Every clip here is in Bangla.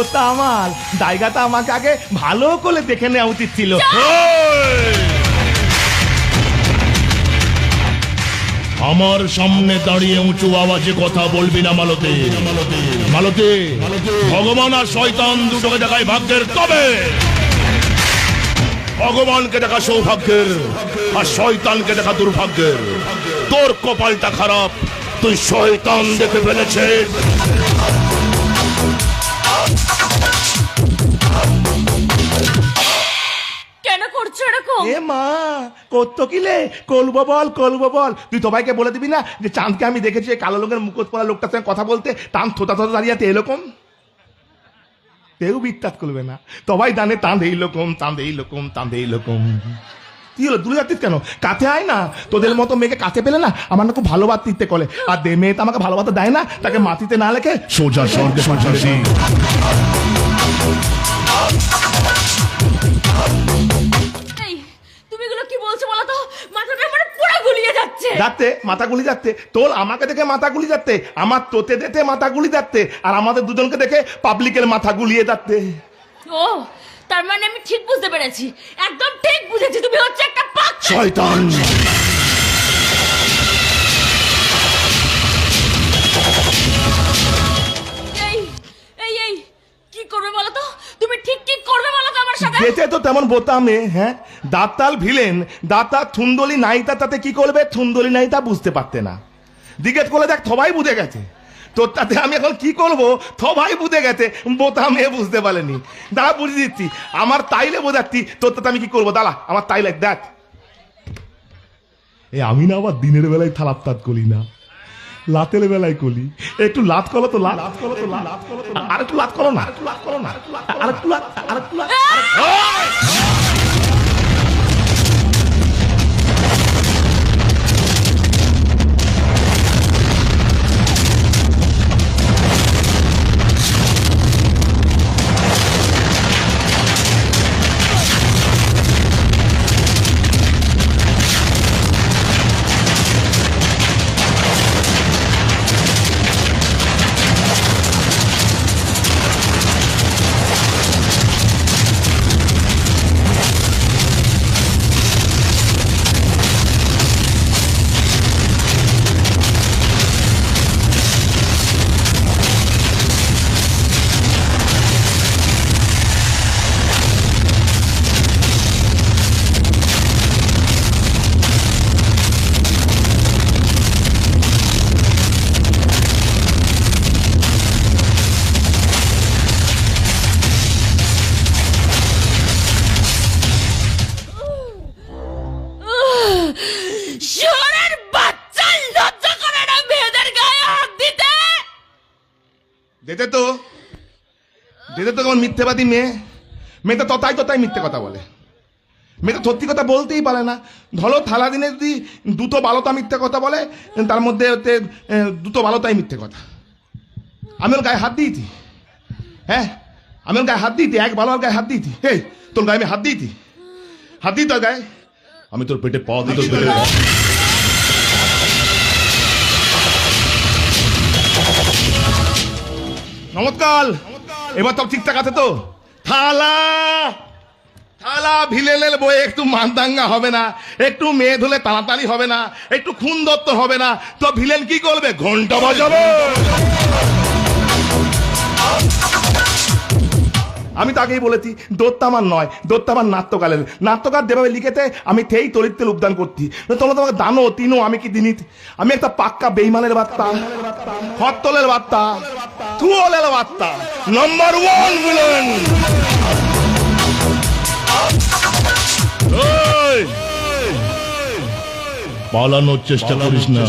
দোষটা আমার জায়গাটা আমাকে আগে ভালো করে দেখে নেওয়া উচিত ছিল। আমার সামনে দাঁড়িয়ে উঁচু আওয়াজে কথা বলবি না মালতে মালতে। ভগবান আর শয়তান দুটোকে দেখায় ভাগ্যের তবে। ভগবানকে দেখা সৌভাগ্যের আর শয়তানকে দেখা দুর্ভাগ্যের। তোর কপালটা খারাপ তুই শয়তান দেখে ফেলেছিস। করছ এরকম এ মা করতো কিলে কলবো বল কলবো বল। তুই সবাইকে বলে দিবি না যে চাঁদকে আমি দেখেছি, এই কালো লোকের মুখোশ পরা লোকটার সঙ্গে কথা বলতে টান থোতা থোতা দাঁড়িয়ে এরকম? কেউ বিশ্বাস করবে না। সবাই জানে তাঁদ এইরকম তাঁদ এইরকম তাঁদ এইরকম কি হলো, দূরে যাচ্ছিস কেন? কাছে আয় না। তোদের মতো মেয়েকে কাছে পেলে না, আমার না খুব ভালোবাসতে করে। আর দে মেয়ে তো আমাকে ভালোবাসা দেয় না, তাকে মাটিতে না লেখে সোজা স্বর্গে সন্ন্যাসী যাচ্ছে মাথা গুলি যাচ্ছে। তোর আমাকে দেখে মাথা গুলি যাচ্ছে আমার তোতে দেখে মাথা গুলি যাচ্ছে আর আমাদের দুজনকে দেখে পাবলিকের মাথা গুলিয়ে যাচ্ছে। ও তার মানে আমি ঠিক বুঝতে পেরেছি। একদম ঠিক বুঝেছি তুমি হচ্ছে একটা পাক শয়তান। এই এই এই কি করবে বলো তো? তুমি ঠিক কি করবে বলো যেতে তো তেমন বোতামে হ্যাঁ? দাঁতাল ভিলেন, দাঁতা থুন্দলি নাইতা তাতে কি করবে? থুন্দলি নাইতা বুঝতে পারতে না। জিজ্ঞেস করলে দেখ সবাই বুঝে গেছে। তোর তাতে আমি এখন কি করব? সবাই বুঝে গেছে, বোতামে বুঝতে পারেনি। দাঁড়া বুঝে দিচ্ছি। আমার তাইলে বোঝাচ্ছি তোর তাতে আমি কি করব? দাঁড়া, আমার তাইলে দেখ এ আমি না আবার দিনের বেলায় থালাপ তাত করি না। লাতের বেলায় কলি। একটু লাত করো তো লাত। করো তো লাত। তো আর একটু লাত করো না। একটু লাত করো না। আর একটু লাত। আর একটু লাত। যেতে তো। যেতে তো কেমন মিথ্যেবাদী মেয়ে। মেয়ে তো ততাই ততাই মিথ্যে কথা বলে। মেয়ে তো সত্যি কথা বলতেই পারে না। ধরো থালা দিনে যদি দুটো বালতা মিথ্যে কথা বলে, তার মধ্যে হচ্ছে দুটো বালতাই মিথ্যে কথা। আমি ওর গায়ে হাত দিয়েছি। হ্যাঁ? আমি ওর গায়ে হাত দিয়েছি, এক ভালো গায়ে হাত দিয়েছি। হে তোর গায়ে আমি হাত দিয়েছি। হাত দিই তোর গায়ে। আমি তোর পেটে পাওয়া দিই তোর পেটে নমস্কার। এবার সব ঠিকঠাক আছে তো? থালা! থালা ভিলেনের বই একটু মানদাঙ্গা হবে না, একটু মেয়ে ধুলে তাড়াতাড়ি হবে না, একটু খুন দত্ত হবে না। তো ভিলেন কি করবে? ঘণ্টা বাজাবে। আমি তাকেই বলেছি, দত্ত আমার নয়, দত্ত আমার নাট্যকালের। নাট্যকার যেভাবে লিখেতে আমি থেই তরিত্বের উদ্যান করছি। তোমরা তোমাকে দানো, তিনো, আমি কি দিনি আমি একটা পাক্কা বেইমানের বার্তা। হত্তলের বার্তা। বার্তা। নম্বর ওয়ান ভিলেন এই! পালানোর চেষ্টা করিস না।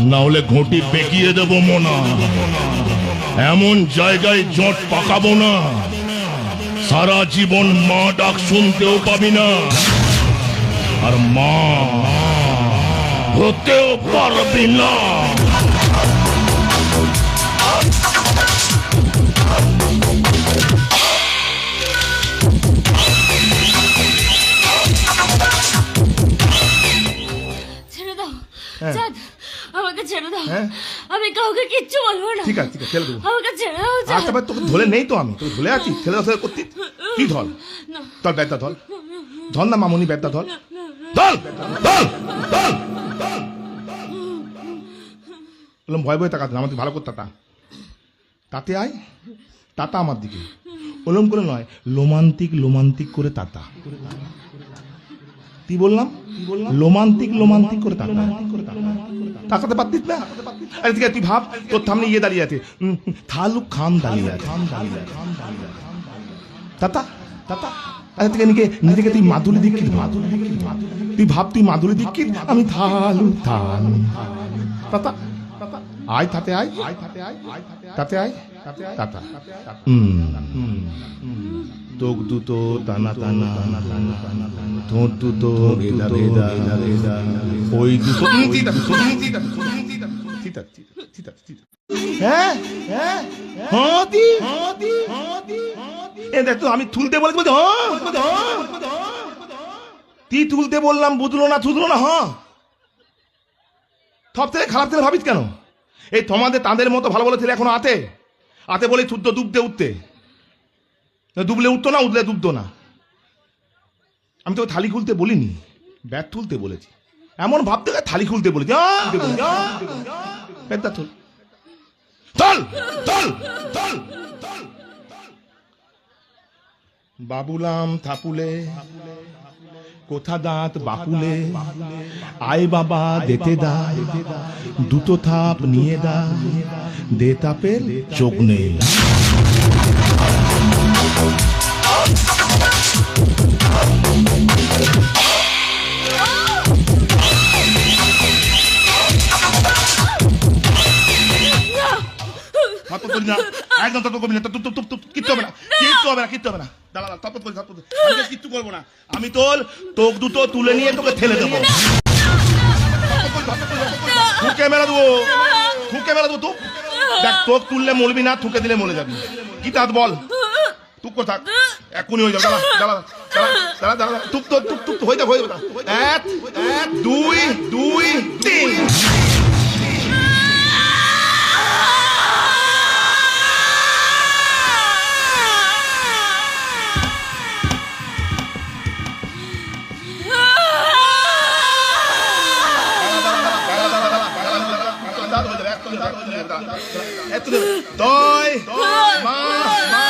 না। হলে ঘটি বেঁকিয়ে দেবো মোনা। এমন জায়গায় জট পাকাবো না। সারা জীবন মা ডাক শুনতেও পাবি না। আর মা হতেও পারবি না। হ্যাঁ? আমি কাউকে কিচ্ছু বলব না। ঠিক আছে ঠিক আছে ফেলে দেবো। আমাকে ছেড়েও আর যাও তারপর তোকে ধরে নেই তো আমি। তোকে ধরে আছি? ছেলে ধরে করতে। না। ধর ব্যাগটা ধর। ধর না মামুনি ব্যাগটা ধর। ধর ধর। ধর বললাম ভয় ভয় তাকাতে আমাদের ভালো করতে তা তাতে আয়। তাতা আমার দিকে। ওলম করে নয় লোমান্তিক লোমান্তিক করে তাতা। কি বললাম? লোমান্তিক লোমান্তিক করে তাতা তাকাতে পারতিস না? আরে ঠিক আছে, তুই ভাব, তোর সামনে ইয়ে দাঁড়িয়ে আছে। থালুক খান দাঁড়িয়ে আছে। তাতা তাতা। আচ্ছা থেকে নিজে নিজেকে তুই মাধুরী দীক্ষিত ভাব। তুই ভাব, তুই মাধুরী দীক্ষিত? আমি থালু থান তাতা আয়, তাতে আয়। আয় তাতে আয়। আয় তাতে। আয় তাতা তোক দুটো টানা টানা হ্যাঁ হ্যাঁ হ্যাঁ হ্যাঁ হ্যাঁ আমি তুলতে হ্যাঁ হ্যাঁ তুই তুলতে বললাম বুঝলো না থুতলো না হ্যাঁ সব থেকে খারাপ থেকে ভাবিস কেন এই তোমাদের তাদের মতো ভালো ভালো ছেলে এখনও আতে আতে বলে থুত ডুবতে উঠতে ডুবলে উঠতো না উঠলে ডুবতো না আমি তোকে থালি খুলতে বলিনি ব্যাট তুলতে বলেছি। এমন ভাবতে গেলে থালি খুলতে বলেছি বাবুলাম থাপুলে, কোথা দাঁত বাপুলে আয় বাবা দেতে দা, দুটো থাপ নিয়ে দা, দে তাপের চোখ নেই। একদম তপ করি না তুপ তুপ তুপ কিচ্ছু হবে না কিচ্ছু হবে না কিচ্ছু হবে না। দাঁড়া দাঁড়া তপ করি তপ করি আমি তো কিচ্ছু করব না। আমি তোর তোক দুটো তুলে নিয়ে তোকে ঠেলে দেবো। থুকে মেলা দেবো। থুকে মেলা দেবো তুক দেখ তোক তুললে মরবি না থুকে দিলে মরে যাবি। কি তাত বল? তুক কোথা এখনই হয়ে যাবে দাঁড়া দাঁড়া দাঁড়া দাঁড়া তুক তো তুক তুক হয়ে যাবে হয়ে যাবে এক এক দুই দুই তিন Doy, ma,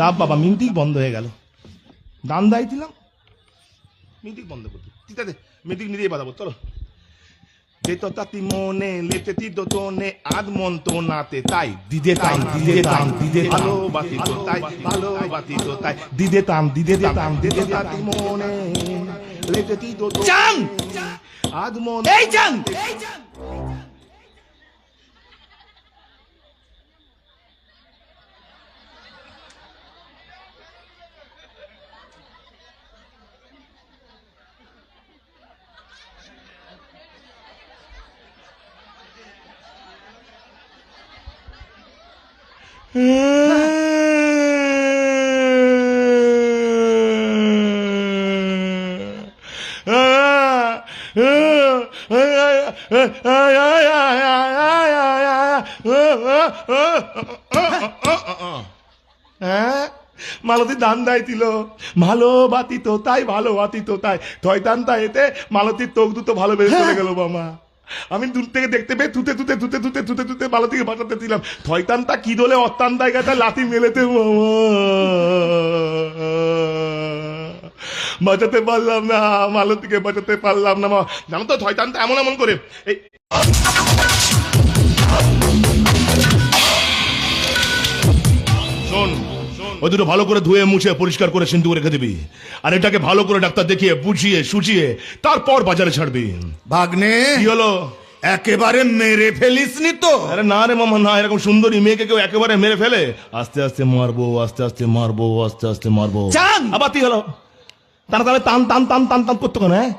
ডাব বাবা মিউটিক বন্ধ হয়ে গেল। দান দাই দিলাম মিউটিক বন্ধ করতে। ঠিক আছে মিউটিক নিজেই বাজাবো চলো। যেতো তাতি মনে লেতে তি দোতনে আদ মন তো নাতে তাই। দিদে তাম দিদে তাম দিদে ভালোবাসি তো তাই ভালোবাসি তো তাই। দিদে তাম দিদে তাম দিদে তাতি মনে লেতে তি দোতনে চাং আদ মন এই চাং মালতী দান দাইছিল ভালো বাতিত তাই ভালো বাতিত তাই। থয়তান তাই এতে মালতীর তোক দুটো ভালো বেড়ে চলে গেল মামা আমি দূর থেকে দেখতে পেয়ে তুতে তুতে তুতে তুতে তুতে তুতে থেকে বাঁচাতে ছিলাম থয়তানটা কি দোলে অত্যান জায়গাটা লাথি মেলেতে বাঁচাতে পারলাম না মালতীকে বাঁচাতে পারলাম না জানো তো থয়তানটা এমন এমন করে এই শোন ওই দুটো ভালো করে ধুয়ে মুছে পরিষ্কার করে সিন্ধু রেখে দিবি। আর এটাকে ভালো করে ডাক্তার দেখিয়ে বুঝিয়ে সুচিয়ে তারপর বাজারে ছাড়বি। ভাগ্নে কি হলো? একেবারে মেরে ফেলিসনি তো। আরে না রে মামা না এরকম সুন্দরী মেয়েকে কেউ একেবারে মেরে ফেলে? আস্তে আস্তে মারবো আস্তে আস্তে মারবো আস্তে আস্তে মারবো! আবার তুই হলো? তারা তাহলে টান টান টান টান টান করতো কেন হ্যাঁ?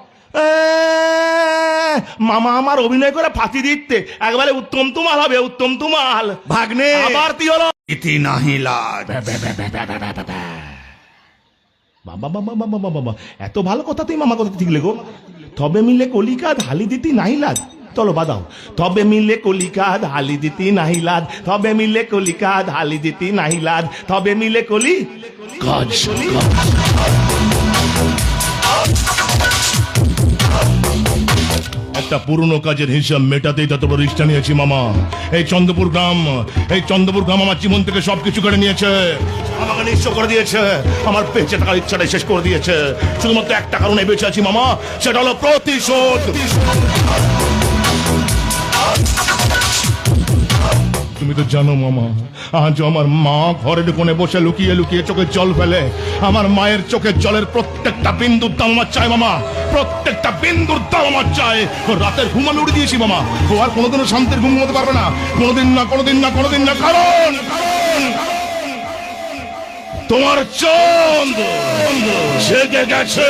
মামা আমার অভিনয় করে ফাঁসি দিতে একবারে উত্তম তুমাল হবে উত্তম তুমাল। ভাগ্নে! আবার তুই হলো? ইতি নাহি লাজ। বাবা বাবা বাবা বাবা বাবা এত ভালো কথা তুই মামা কথা ঠিক লেগো তবে মিলে কলিকা ঢালি দিতি নাই লাগ চলো বাদাও তবে মিলে কলিকা ঢালি দিতি নাহি লাদ তবে মিলে কলিকা ঢালি দিতি নাহি লাদ তবে মিলে কলি কাজ একটা পুরনো কাজের হিসাব মেটাতেই তত বড় রিস্টা নিয়েছি, মামা। এই চন্দ্রপুর গ্রাম, এই চন্দ্রপুর গ্রাম আমার জীবন থেকে সবকিছু কেড়ে নিয়েছে। আমাকে নিঃস্ব করে দিয়েছে। আমার বেঁচে টাকার ইচ্ছাটাই শেষ করে দিয়েছে। শুধুমাত্র একটা কারণে বেঁচে আছি, মামা, সেটা হলো প্রতিশোধ। তুমি তো জানো মামা, আজ আমার মা ঘরের কোণে বসে লুকিয়ে লুকিয়ে চোখে জল ফেলে। আমার মায়ের চোখের জলের প্রত্যেকটা বিন্দুর দাম আমার চাই মামা, প্রত্যেকটা বিন্দুর দাম আমার চাই রাতের ঘুম উড়ে দিয়েছি মামা, ও আর কোনোদিনও শান্তির ঘুম হতে পারবে না। কোনোদিন না কোনোদিন না কোনোদিন না, কারণ তোমার চন্দ জেগে গেছে।